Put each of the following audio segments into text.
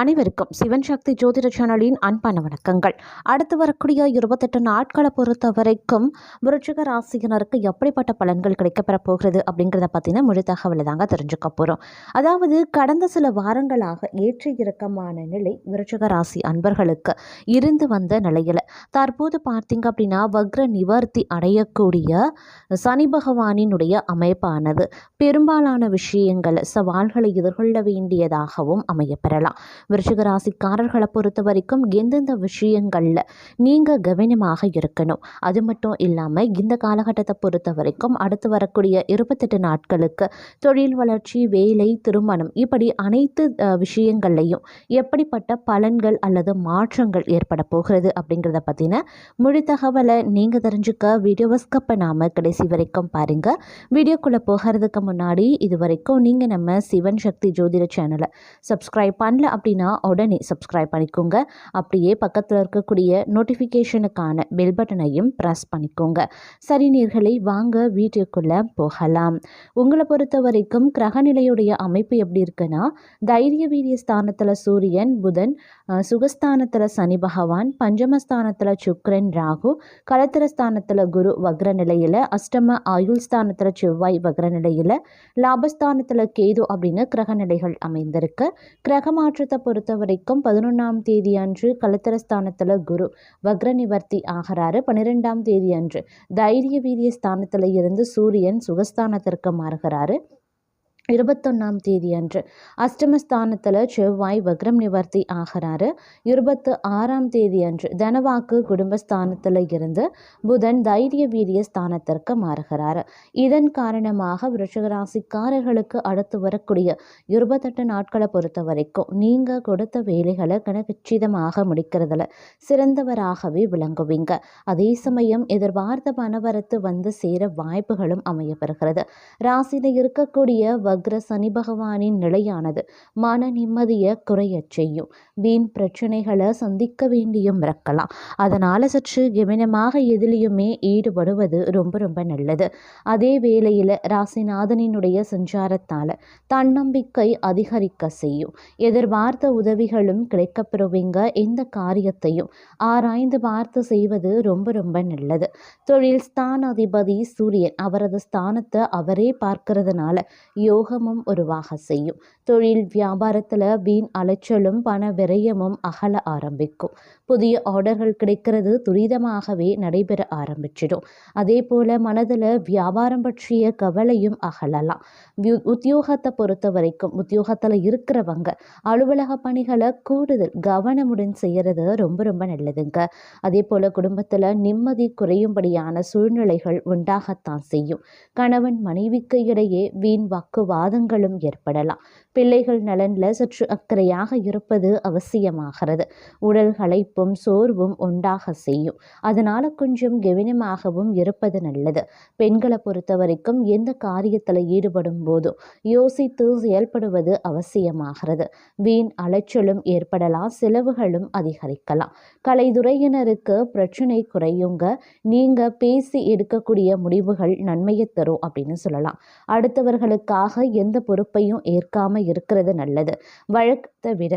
அனைவருக்கும் சிவன் சக்தி ஜோதிட சேனலின் அன்பான வணக்கங்கள். அடுத்து வரக்கூடிய இருபத்தெட்டு நாட்களை பொறுத்த வரைக்கும் விருச்சிக ராசியினருக்கு எப்படிப்பட்ட பலன்கள் கிடைக்கப்பெற போகிறது அப்படிங்கிறத பற்றின முழு தகவலை தாங்க தெரிஞ்சுக்க போகிறோம் அதாவது கடந்த சில வாரங்களாக ஏற்ற இறக்கமான நிலை விருச்சிக ராசி அன்பர்களுக்கு இருந்து வந்த நிலையில். தற்போது பார்த்தீங்க அப்படின்னா வக்ர நிவர்த்தி அடையக்கூடிய சனி பகவானினுடைய அமைப்பானது. பெரும்பாலான விஷயங்கள் சவால்களை எதிர்கொள்ள வேண்டியதாகவும் அமையப்பெறலாம் விருஷிக ராசிக்காரர்களை பொறுத்த வரைக்கும் எந்தெந்த விஷயங்களில் நீங்கள் கவனமாக இருக்கணும்? அது மட்டும் இல்லாமல் இந்த காலகட்டத்தை பொறுத்த வரைக்கும் அடுத்து வரக்கூடிய இருபத்தெட்டு நாட்களுக்கு தொழில் வளர்ச்சி வேலை திருமணம் இப்படி அனைத்து விஷயங்கள்லையும் எப்படிப்பட்ட பலன்கள் அல்லது மாற்றங்கள் ஏற்பட போகிறது அப்படிங்கிறத பற்றின முழு தகவலை நீங்கள் தெரிஞ்சுக்க வீடியோவை ஸ்கப் பண்ணாமல் கடைசி வரைக்கும் பாருங்கள் வீடியோக்குள்ளே போகிறதுக்கு முன்னாடி இது வரைக்கும் நீங்கள் நம்ம சிவன் சக்தி ஜோதிட சேனலை சப்ஸ்கிரைப் பண்ணல அப்படின்னா உடனே சப்ஸ்கிரைப் பண்ணிக்கோங்க. அப்படியே பக்கத்தில் இருக்கக்கூடிய நோட்டிஃபிகேஷனுக்கான பெல் பட்டனையும் ப்ரெஸ் பண்ணிக்கோங்க. சரி நீர்களை வாங்க வீட்டுக்குள்ளே போகலாம். உங்களை பொறுத்த வரைக்கும் கிரகநிலையுடைய அமைப்பு எப்படி இருக்குன்னா தைரிய வீரிய ஸ்தானத்தில் சூரியன் புதன் சுகஸ்தானத்தில் சனி பகவான் பஞ்சமஸ்தானத்தில் சுக்ரன் ராகு கலத்திரஸ்தானத்தில் குரு வக்ர நிலையில் அஷ்டம ஆயுள் ஸ்தானத்தில் செவ்வாய் வக்ர நிலையில் லாபஸ்தானத்தில் கேது அப்படின்னு கிரக நிலைகள் அமைந்திருக்கு. கிரக மாற்றத்தை பொறுத்த வரைக்கும் பதினொன்றாம் தேதி அன்று கலத்திரஸ்தானத்தில் குரு வக்ர நிவர்த்தி ஆகிறாரு. பன்னிரெண்டாம் தேதி அன்று தைரிய வீரிய ஸ்தானத்தில் இருந்து சூரியன் சுகஸ்தானத்திற்கு மாறுகிறாரு. இருபத்தொன்னாம் தேதி அன்று அஷ்டமஸ்தானத்தில் செவ்வாய் வக்ரம் நிவர்த்தி ஆகிறாரு. இருபத்து ஆறாம் தேதி அன்று தனவாக்கு குடும்பஸ்தானத்தில் இருந்து புதன் தைரிய வீரிய ஸ்தானத்திற்கு மாறுகிறாரு. இதன் காரணமாக விருஷகராசிக்காரர்களுக்கு அடுத்து வரக்கூடிய இருபத்தெட்டு நாட்களை பொறுத்த வரைக்கும் நீங்கள் கொடுத்த வேலைகளை கணக்கச்சிதமாக முடிக்கிறதுல சிறந்தவராகவே விளங்குவீங்க. அதே சமயம் எதிர்பார்த்த பணவரத்து வந்து சேர வாய்ப்புகளும் அமையப்பெறுகிறது ராசியில் இருக்கக்கூடிய வக்ர சனி பகவானின் நிலையானது. மன நிம்மதியை குறையச் செய்யும். வீண் பிரச்சனைகளை சந்திக்க வேண்டியும் இருக்கலாம். அதனால் சற்று கவனமாக எதிலையுமே ஈடுபடுவது ரொம்ப ரொம்ப நல்லது. அதே வேளையில் ராசிநாதனினுடைய சஞ்சாரத்தால் தன்னம்பிக்கை அதிகரிக்க செய்யும். எதிர்பார்த்த உதவிகளும் கிடைக்கப்பெறுவீங்க. எந்த காரியத்தையும் ஆராய்ந்து பார்த்து செய்வது ரொம்ப ரொம்ப நல்லது. தொழில் ஸ்தான அதிபதி சூரியன் அவரது ஸ்தானத்தை அவரே பார்க்கறதுனால சோகமும் உருவாக செய்யும். தொழில் வியாபாரத்தில் வீண் அலைச்சலும் பண விரயமும் அகல ஆரம்பிக்கும். புதிய ஆர்டர்கள் கிடைக்கிறது துரிதமாகவே நடைபெற ஆரம்பிச்சிடும். அதே போல் மனதில் வியாபாரம் பற்றிய கவலையும் அகலலாம். உத்தியோகத்தை பொறுத்த வரைக்கும் உத்தியோகத்தில் இருக்கிறவங்க அலுவலக பணிகளை கூடுதல் கவனமுடன் செய்கிறது ரொம்ப ரொம்ப நல்லதுங்க. அதே போல் குடும்பத்தில் நிம்மதி குறையும்படியான சூழ்நிலைகள் உண்டாகத்தான் செய்யும். கணவன் மனைவிக்கு இடையே வீண் வாதங்களும் ஏற்படலாம். பிள்ளைகள் நலனில் சற்று அக்கறையாக இருப்பது அவசியமாகிறது. உடல் களைப்பும் சோர்வும் உண்டாக செய்யும். அதனால் கொஞ்சம் கவனமாகவும் இருப்பது நல்லது. பெண்களை பொறுத்த வரைக்கும் எந்த காரியத்தில் ஈடுபடும் போதும் யோசித்து செயல்படுவது அவசியமாகிறது. வீண் அலைச்சலும் ஏற்படலாம் செலவுகளும் அதிகரிக்கலாம். கலைத்துறையினருக்கு பிரச்சனை குறையுங்க. நீங்கள் பேசி எடுக்கக்கூடிய முடிவுகள் நன்மையை தரும் அப்படின்னு சொல்லலாம். அடுத்தவர்களுக்காக எந்த பொறுப்பையும் ஏற்காமல் இருக்கிறது நல்லது. வழக்கத்தை விட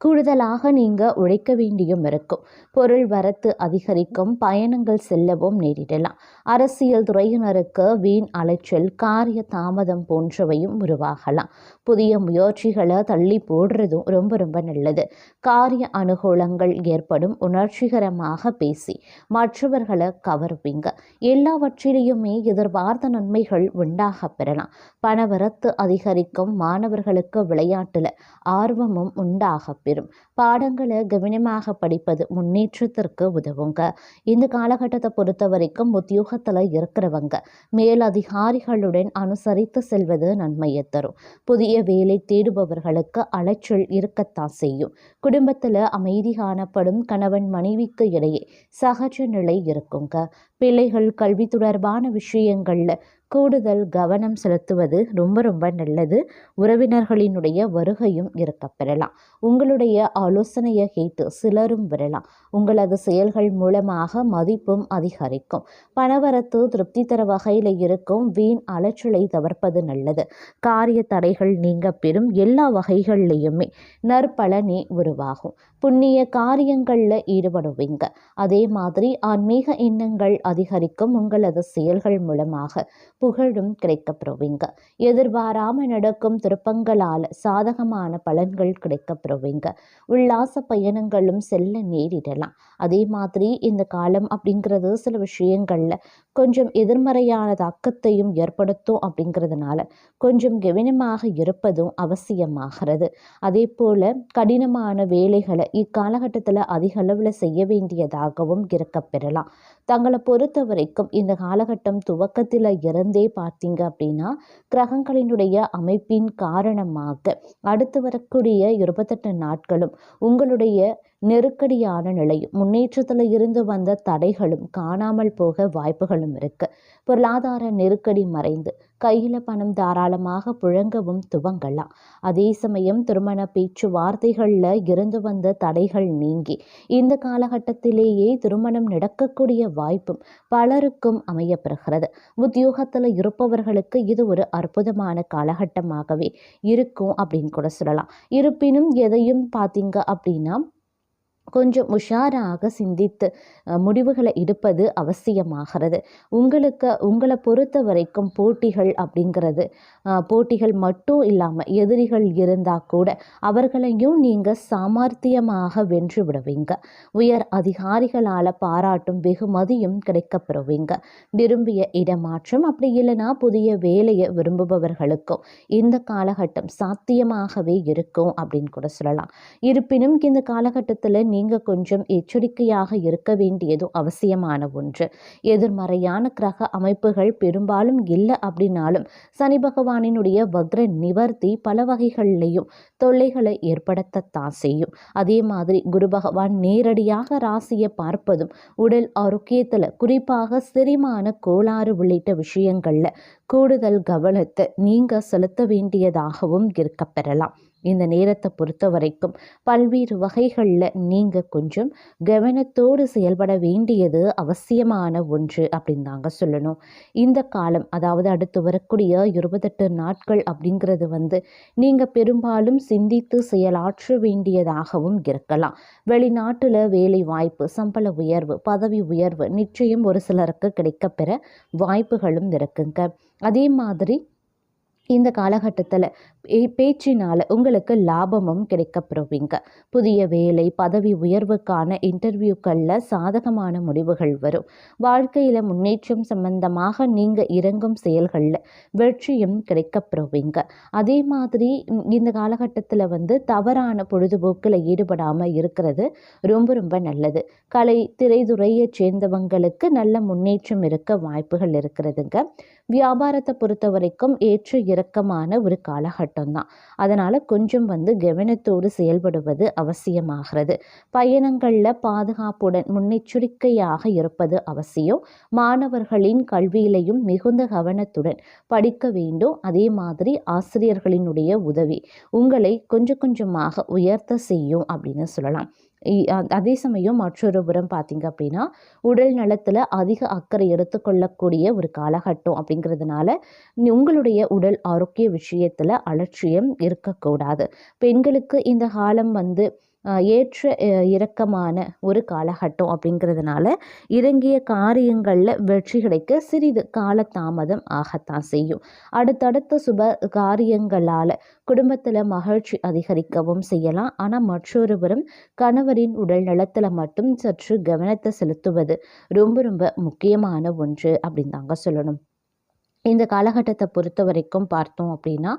கூடுதலாக நீங்கள் உழைக்க வேண்டியும் இருக்கும். பொருள் வரத்து அதிகரிக்கும் பயணங்கள் செல்லவும் நேரிடலாம். அரசியல் துறையினருக்கு வீண் அலைச்சல் காரிய தாமதம் போன்றவையும் உருவாகலாம். புதிய முயற்சிகளை தள்ளி போடுறதும் ரொம்ப ரொம்ப நல்லது. காரிய அனுகூலங்கள் ஏற்படும் உணர்ச்சிகரமாக பேசி மற்றவர்களை கவருவீங்க. எல்லாவற்றிலையுமே எதிர்பார்த்த நன்மைகள் உண்டாக பெறலாம். பணவரத்து அதிகரிக்கும் மாணவர்களுக்கு விளையாட்டில் ஆர்வமும் உண்டாக பெறும். பாடங்களை கவனமாக படிப்பது முன்னேற்றத்திற்கு உதவுங்க. இந்த காலகட்டத்தை பொறுத்த வரைக்கும் உத்தியோகத்தில் இருக்கிறவங்க மேலதிகாரிகளுடன் அனுசரித்து செல்வது நன்மையை தரும். புதிய வேலை தேடுபவர்களுக்கு அலைச்சல் இருக்கத்தான் செய்யும். குடும்பத்தில் அமைதி காணப்படும் கணவன் மனைவிக்கு இடையே சகஜ நிலை இருக்குங்க. பிள்ளைகள் கல்வி தொடர்பான விஷயங்களில் கூடுதல் கவனம் செலுத்துவது ரொம்ப ரொம்ப நல்லது. உறவினர்களினுடைய வருகையும் இருக்க பெறலாம். உங்களுடைய ஆலோசனையை கேட்டு சிலரும் வரலாம் உங்களது செயல்கள் மூலமாக மதிப்பும் அதிகரிக்கும். பணவரத்து திருப்தி தர வகையில் இருக்கும் வீண் அலைச்சலை தவிர்ப்பது நல்லது. காரிய தடைகள் நீங்க பெறும் எல்லா வகைகள்லையுமே நற்பலனே உருவாகும். புண்ணிய காரியங்களில் ஈடுபடுவீங்க. அதே மாதிரி ஆன்மீக எண்ணங்கள் அதிகரிக்கும் உங்களது செயல்கள் மூலமாக. புகழும் கிடைக்கப்பெறுவீங்க. எதிர்பாராமல் நடக்கும் திருப்பங்களால் சாதகமான பலன்கள் கிடைக்கப்பெறுவீங்க. உல்லாச பயணங்களும் செல்ல நேரிடலாம். அதே மாதிரி இந்த காலம் அப்படிங்கிறது சில விஷயங்களில் கொஞ்சம் எதிர்மறையான தாக்கத்தையும் ஏற்படுத்தும் அப்படிங்கிறதுனால கொஞ்சம் கவனமாக இருப்பதும் அவசியமாகிறது. அதே போல் கடினமான வேலைகளை இக்காலகட்டத்தில் அதிக அளவில் செய்ய வேண்டியதாகவும் இருக்க பெறலாம் தங்களை பொறுத்த வரைக்கும் இந்த காலகட்டம் துவக்கத்தில் இருந்து பார்த்தீங்க அப்படின்னா கிரகங்களினுடைய அமைப்பின் காரணமாக அடுத்து வரக்கூடிய இருபத்தெட்டு நாட்களும் உங்களுடைய நெருக்கடியான நிலையும் முன்னேற்றத்தில் இருந்து வந்த தடைகளும் காணாமல் போக வாய்ப்புகளும் இருக்கு. பொருளாதார நெருக்கடி மறைந்து கையில் பணம் தாராளமாக புழங்கவும் துவங்கலாம். அதே சமயம் திருமண பேச்சுவார்த்தைகளில் இருந்து வந்த தடைகள் நீங்கி இந்த காலகட்டத்திலேயே திருமணம் நடக்கக்கூடிய வாய்ப்பும் பலருக்கும் அமையப்பெறுகிறது. உத்தியோகத்தில் இருப்பவர்களுக்கு இது ஒரு அற்புதமான காலகட்டமாகவே இருக்கும் அப்படின்னு கூட சொல்லலாம். இருப்பினும் எதையும் பார்த்தீங்க அப்படின்னா கொஞ்சம் உஷாராக சிந்தித்து முடிவுகளை எடுப்பது அவசியமாகிறது. உங்களுக்கு உங்களை பொறுத்த வரைக்கும் போட்டிகள் அப்படிங்கிறது போட்டிகள் மட்டும் இல்லாமல் எதிரிகள் இருந்தால் கூட அவர்களையும் நீங்கள் சாமர்த்தியமாக வென்று விடுவீங்க. உயர் அதிகாரிகளால் பாராட்டும் வெகுமதியும் கிடைக்கப்பெறுவீங்க. விரும்பிய இடமாற்றம் அப்படி இல்லைன்னா புதிய வேலையை விரும்புபவர்களுக்கும் இந்த காலகட்டம் சாத்தியமாகவே இருக்கும் அப்படின்னு கூட சொல்லலாம். இருப்பினும் இந்த காலகட்டத்தில் நீங்கள் கொஞ்சம் எச்சரிக்கையாக இருக்க வேண்டியதும் அவசியமான ஒன்று. எதிர்மறையான கிரக அமைப்புகள் பெரும்பாலும் இல்லை அப்படின்னாலும் சனி பகவானினுடைய வக்ர நிவர்த்தி பல வகைகள்லையும் தொல்லைகளை ஏற்படுத்தத்தான் செய்யும். அதே மாதிரி குரு பகவான் நேரடியாக ராசியை பார்ப்பதும் உடல் ஆரோக்கியத்தில் குறிப்பாக செரிமான கோளாறு உள்ளிட்ட விஷயங்களில் கூடுதல் கவனத்தை நீங்கள் செலுத்த வேண்டியதாகவும் இருக்க பெறலாம் இந்த நேரத்தை பொறுத்த வரைக்கும் பல்வேறு வகைகளில் நீங்கள் கொஞ்சம் கவனத்தோடு செயல்பட வேண்டியது அவசியமான ஒன்று அப்படின்னு தாங்க சொல்லணும். இந்த காலம் அதாவது அடுத்து வரக்கூடிய இருபத்தெட்டு நாட்கள் அப்படிங்கிறது வந்து நீங்கள் பெரும்பாலும் சிந்தித்து செயலாற்ற வேண்டியதாகவும் இருக்கலாம். வெளிநாட்டில் வேலை வாய்ப்பு சம்பள உயர்வு பதவி உயர்வு நிச்சயம் ஒரு சிலருக்கு கிடைக்கப்பெற வாய்ப்புகளும் இருக்குங்க. அதே மாதிரி இந்த காலகட்டத்தில் பேச்சினால் உங்களுக்கு லாபமும் கிடைக்கப்பெறுவீங்க. புதிய வேலை பதவி உயர்வுக்கான இன்டர்வியூக்களில் சாதகமான முடிவுகள் வரும். வாழ்க்கையில் முன்னேற்றம் சம்பந்தமாக நீங்கள் இறங்கும் செயல்களில் வெற்றியும் கிடைக்கப்பெறுவீங்க. அதே மாதிரி இந்த காலகட்டத்தில் வந்து தவறான பொழுதுபோக்கில் ஈடுபடாமல் இருக்கிறது ரொம்ப ரொம்ப நல்லது. கலை திரைத்துறையை சேர்ந்தவங்களுக்கு நல்ல முன்னேற்றம் இருக்க வாய்ப்புகள் இருக்கிறதுங்க. வியாபாரத்தை பொறுத்த வரைக்கும் ஏற்ற இறக்கமான ஒரு காலகட்டம் தான் அதனால் கொஞ்சம் வந்து கவனத்தோடு செயல்படுவது அவசியமாகிறது. பயணங்களில் பாதுகாப்புடன் முன்னெச்சரிக்கையாக இருப்பது அவசியம். மாணவர்களின் கல்வியிலையும் மிகுந்த கவனத்துடன் படிக்க வேண்டும். அதே மாதிரி ஆசிரியர்களினுடைய உதவி. உங்களை கொஞ்சம் கொஞ்சமாக உயர்த்த செய்யும் அப்படின்னு சொல்லலாம். அதே சமயம் மற்றொரு புறம் பார்த்திங்க அப்படின்னா உடல் நலத்தில் அதிக அக்கறை எடுத்துக்கொள்ளக்கூடிய ஒரு காலகட்டம் அப்படிங்கிறதுனால உங்களுடைய உடல் ஆரோக்கிய விஷயத்தில் அலட்சியம் இருக்கக்கூடாது. பெண்களுக்கு இந்த காலம் வந்து ஏற்ற இறக்கமான ஒரு காலகட்டம் அப்படிங்கிறதுனால இறங்கிய காரியங்களில் வெற்றி கிடைக்க சிறிது கால தாமதம் ஆகத்தான் செய்யும். அடுத்தடுத்த சுப காரியங்களால் குடும்பத்தில் மகிழ்ச்சி அதிகரிக்கவும் செய்யலாம். ஆனால் மற்றொருவரும் கணவரின் உடல் நலத்தில் மட்டும் சற்று கவனத்தை செலுத்துவது ரொம்ப ரொம்ப முக்கியமான ஒன்று அப்படின்னு தாங்க சொல்லணும். இந்த காலகட்டத்தை பொறுத்த வரைக்கும் பார்த்தோம் அப்படின்னா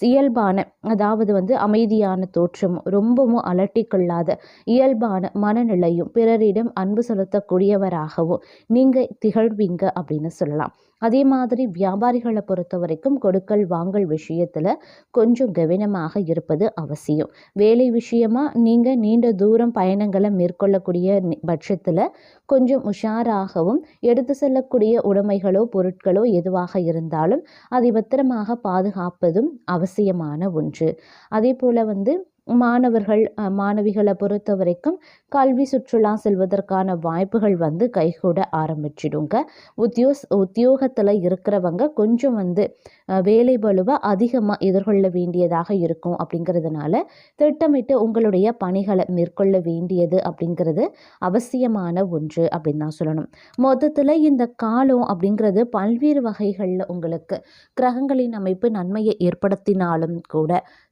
இயல்பான அதாவது வந்து அமைதியான தோற்றம் ரொம்பவும் அலட்டிக்கொள்ளாத இயல்பான மனநிலையும் பிறரிடம் அன்பு செலுத்தக்கூடியவராகவும் நீங்கள் திகழ்வீங்க அப்படின்னு சொல்லலாம். அதே மாதிரி வியாபாரிகளை பொறுத்த வரைக்கும் கொடுக்கல் வாங்கல் விஷயத்தில் கொஞ்சம் கவனமாக இருப்பது அவசியம். வேலை விஷயமாக நீங்கள் நீண்ட தூரம் பயணங்களை மேற்கொள்ளக்கூடிய பட்சத்தில் கொஞ்சம் உஷாராகவும் எடுத்து செல்லக்கூடிய உடைமைகளோ பொருட்களோ எதுவாக இருந்தாலும் அதை பத்திரமாக பாதுகாப்பதும் அவ அவசியமான ஒன்று. அதே போல் வந்து மாணவர்கள் மாணவிகளை பொறுத்த வரைக்கும் கல்வி சுற்றுலா செல்வதற்கான வாய்ப்புகள் வந்து கைகூட ஆரம்பிச்சிடுங்க. உத்தியோஸ் உத்தியோகத்தில் இருக்கிறவங்க கொஞ்சம் வந்து வேலை பலுவை அதிகமாக எதிர்கொள்ள வேண்டியதாக இருக்கும் அப்படிங்கிறதுனால திட்டமிட்டு உங்களுடைய பணிகளை மேற்கொள்ள வேண்டியது அப்படிங்கிறது அவசியமான ஒன்று அப்படின்னு தான் சொல்லணும். மொத்தத்தில் இந்த காலம் அப்படிங்கிறது பல்வேறு வகைகளில் உங்களுக்கு கிரகங்களின் அமைப்பு நன்மையை ஏற்படுத்தினாலும் கூட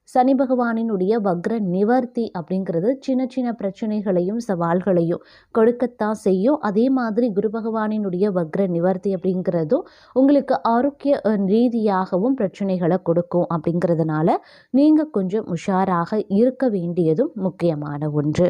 சனி பகவானினுடைய வக்ர நிவர்த்தி அப்படிங்கிறது சின்ன சின்ன பிரச்சனைகளையும் சவால்களையும் கொடுக்கத்தான் செய்யும். அதே மாதிரி குரு பகவானினுடைய வக்ர நிவர்த்தி அப்படிங்கிறதும் உங்களுக்கு ஆரோக்கிய ரீதியாகவும் பிரச்சனைகளை கொடுக்கும் அப்படிங்கிறதுனால நீங்கள் கொஞ்சம் உஷாராக இருக்க வேண்டியதும் முக்கியமான ஒன்று.